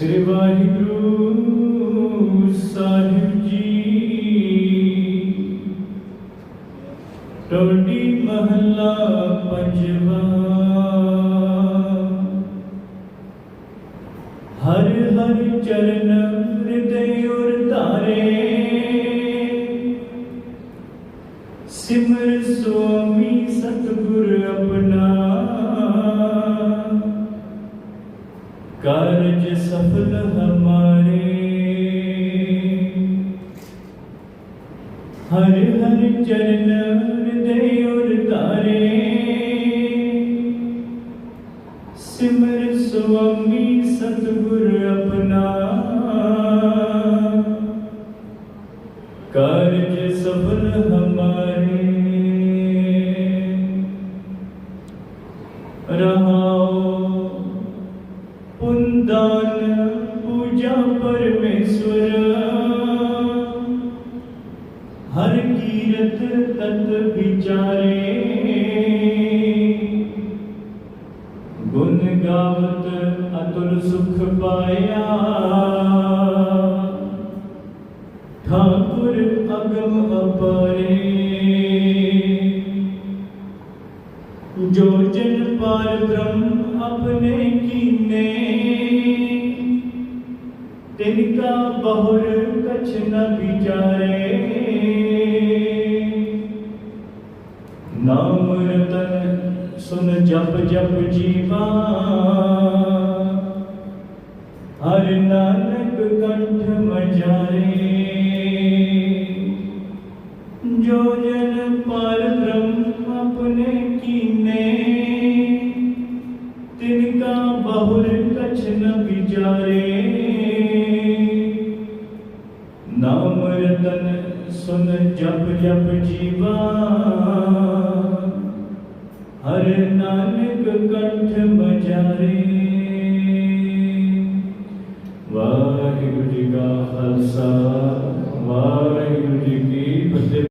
ਸ੍ਰੀ ਵਾਹਿਗੁਰੂ ਸਾਹਿਬ ਜੀ। ਟੋਡੀ ਮਹੱਲਾ ਪੰਜਵਾ। ਹਰ ਹਰ ਚਰਨ ਹਿਰਦੇ ਉਰ ਧਾਰੇ। ਸਿਮਰ ਸੁਆਮੀ ਕਾਰਜ ਸਫਲ ਹਮਾਰੇ ਹਰ ਹਰ ਚਰਨ ਹਿਰਦੇ ਉਰ ਧਾਰੇ। ਸਿਮਰ ਸੁਆਮੀ ਸਤਿਗੁਰ ਆਪਣਾ। ਕਾਰਜ ਸਫਲ ਹਮਾਰੇ ਰਹਾਓ। ਪੁੰਦਾਨ ਪੂਜਾ ਪਰਮੇਸ਼ਵਰ। ਹਰ ਕੀਰਤ ਤਤ ਵਿਚਾਰੇ। ਗੁਣ ਗਾਵਤ ਅਤੁਲ ਸੁਖ ਪਾਇਆ। ਠਾਕੁਰ ਅਗਮ ਅਪਰੇ। ਜੋ ਜਨ ਪਾਰ ਬ੍ਰਹਮ ਆਪਣੇ ਕੀਨੇ ਤਿਨ ਕਾ ਬਹੁਰ ਕਛ ਨ ਵਿਚਾਰੇ ਨਾਮ ਰਤਨ ਸੁਨ ਜਪ ਜਪ ਜੀਵਾ ਹਰ ਨਾਨਕ ਕੰਠ ਮਜਾਰੇ ਜੋ ਜਨ ਪਰ ਬ੍ਰਹਮ ਆਪਣੇ ਕੀਨੇ ਤਿਨ ਕਾ ਬਹੁਰ ਕਛ ਨਾਮ ਰਤਨ ਸੁਨ ਜਪ ਜਪ ਜੀਵਾ। ਹਰ ਨਾਨਕ ਕੰਠ ਮਜਾਰੇ। ਵਾਹਿਗੁਰੂ ਜੀ ਕਾ ਖਾਲਸਾ।